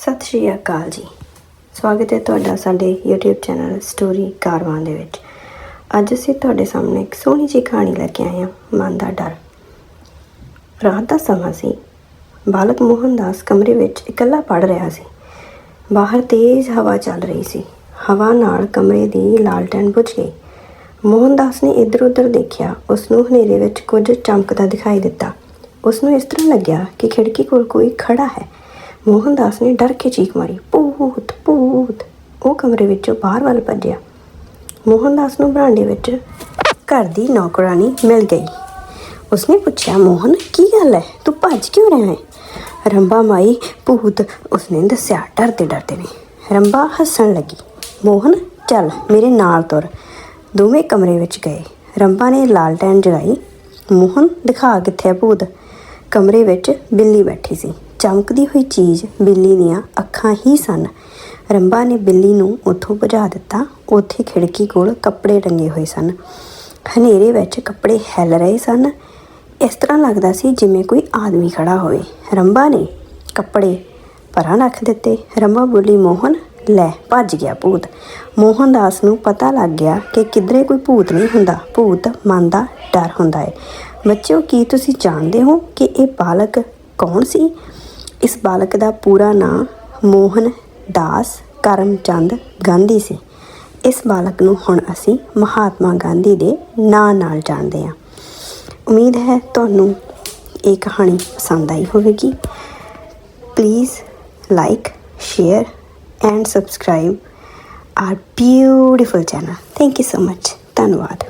ਸਤਿ ਸ਼੍ਰੀ ਅਕਾਲ ਜੀ। ਸਵਾਗਤ ਹੈ ਤੁਹਾਡਾ ਸਾਡੇ YouTube ਚੈਨਲ ਸਟੋਰੀ ਕਾਰਵਾਂ ਦੇ ਵਿੱਚ। ਅੱਜ ਅਸੀਂ ਤੁਹਾਡੇ ਸਾਹਮਣੇ ਇੱਕ ਸੋਹਣੀ ਜਿਹੀ ਕਹਾਣੀ ਲੈ ਕੇ ਆਏ ਹਾਂ, ਮਨ ਦਾ ਡਰ। ਰਾਤ ਦਾ ਸਮਾਂ ਸੀ। ਬਾਲਕ ਮੋਹਨਦਾਸ ਕਮਰੇ ਵਿੱਚ ਇਕੱਲਾ ਪੜ ਰਿਹਾ ਸੀ। ਬਾਹਰ ਤੇਜ਼ ਹਵਾ ਚੱਲ ਰਹੀ ਸੀ। ਹਵਾ ਨਾਲ ਕਮਰੇ ਦੀ ਲਾਲਟਨ ਬੁਝ ਗਈ। ਮੋਹਨਦਾਸ ਨੇ ਇੱਧਰ ਉੱਧਰ ਦੇਖਿਆ। ਉਸ ਨੂੰ ਹਨੇਰੇ ਵਿੱਚ ਕੁਝ ਚਮਕਦਾ ਦਿਖਾਈ ਦਿੱਤਾ। ਉਸ ਨੂੰ ਇਸ ਤਰ੍ਹਾਂ ਲੱਗਿਆ ਕਿ ਖਿੜਕੀ ਕੋਲ ਕੋਈ ਖੜਾ ਹੈ। ਮੋਹਨਦਾਸ ਨੇ ਡਰ ਕੇ ਚੀਕ ਮਾਰੀ, ਭੂਤ ਭੂਤ। ਉਹ ਕਮਰੇ ਵਿੱਚੋਂ ਬਾਹਰ ਵੱਲ ਭੱਜਿਆ। ਮੋਹਨਦਾਸ ਨੂੰ ਬਰਾਂਡੇ ਵਿੱਚ ਘਰ ਦੀ ਨੌਕਰਾਨੀ ਮਿਲ ਗਈ। ਉਸਨੇ ਪੁੱਛਿਆ, ਮੋਹਨ, ਕੀ ਗੱਲ ਹੈ? ਤੂੰ ਭੱਜ ਕਿਉਂ ਰਿਹਾ ਹੈ? ਰੰਬਾ ਮਾਈ, ਭੂਤ, ਉਸਨੇ ਦੱਸਿਆ, ਡਰਦੇ ਡਰਦੇ ਨੇ ਰੰਬਾ ਹੱਸਣ ਲੱਗੀ। ਮੋਹਨ, ਚੱਲ, ਮੇਰੇ ਨਾਲ ਤੁਰ। ਦੋਵੇਂ ਕਮਰੇ ਵਿੱਚ ਗਏ। ਰੰਬਾ ਨੇ ਲਾਲਟੈਨ ਜਗਾਈ ਮੋਹਨ, ਦਿਖਾ ਕਿੱਥੇ ਭੂਤ? ਕਮਰੇ ਵਿੱਚ ਬਿੱਲੀ ਬੈਠੀ ਸੀ। ਚਮਕਦੀ ਹੋਈ ਚੀਜ਼ ਬਿੱਲੀ ਦੀਆਂ ਅੱਖਾਂ ਹੀ ਸਨ। ਰੰਬਾ ਨੇ ਬਿੱਲੀ ਨੂੰ ਉੱਥੋਂ ਭਜਾ ਦਿੱਤਾ। ਉੱਥੇ ਖਿੜਕੀ ਕੋਲ ਕੱਪੜੇ ਟੰਗੇ ਹੋਏ ਸਨ। ਹਨੇਰੇ ਵਿੱਚ ਕੱਪੜੇ ਹਿੱਲ ਰਹੇ ਸਨ। ਇਸ ਤਰ੍ਹਾਂ ਲੱਗਦਾ ਸੀ ਜਿਵੇਂ ਕੋਈ ਆਦਮੀ ਖੜਾ ਹੋਵੇ। ਰੰਬਾ ਨੇ ਕੱਪੜੇ ਪਰਾਂ ਰੱਖ ਦਿੱਤੇ। ਰੰਬਾ ਬੋਲੀ, ਮੋਹਨ, ਲੈ, ਭੱਜ ਗਿਆ ਭੂਤ। ਮੋਹਨਦਾਸ ਨੂੰ ਪਤਾ ਲੱਗ ਗਿਆ ਕਿ ਕਿਧਰੇ ਕੋਈ ਭੂਤ ਨਹੀਂ ਹੁੰਦਾ। ਭੂਤ ਮਨ ਦਾ ਡਰ ਹੁੰਦਾ ਹੈ ਬੱਚਿਓ, ਕੀ ਤੁਸੀਂ ਜਾਣਦੇ ਹੋ ਕਿ ਇਹ ਬਾਲਕ ਕੌਣ ਸੀ? ਇਸ ਬਾਲਕ ਦਾ ਪੂਰਾ ਨਾਂ ਮੋਹਨ ਦਾਸ ਕਰਮਚੰਦ ਗਾਂਧੀ ਸੀ। ਇਸ ਬਾਲਕ ਨੂੰ ਹੁਣ ਅਸੀਂ ਮਹਾਤਮਾ ਗਾਂਧੀ ਦੇ ਨਾਂ ਨਾਲ ਜਾਣਦੇ ਹਾਂ। ਉਮੀਦ ਹੈ ਤੁਹਾਨੂੰ ਇਹ ਕਹਾਣੀ ਪਸੰਦ ਆਈ ਹੋਵੇਗੀ। Please like share and subscribe our beautiful channel thank you so much. ਧੰਨਵਾਦ।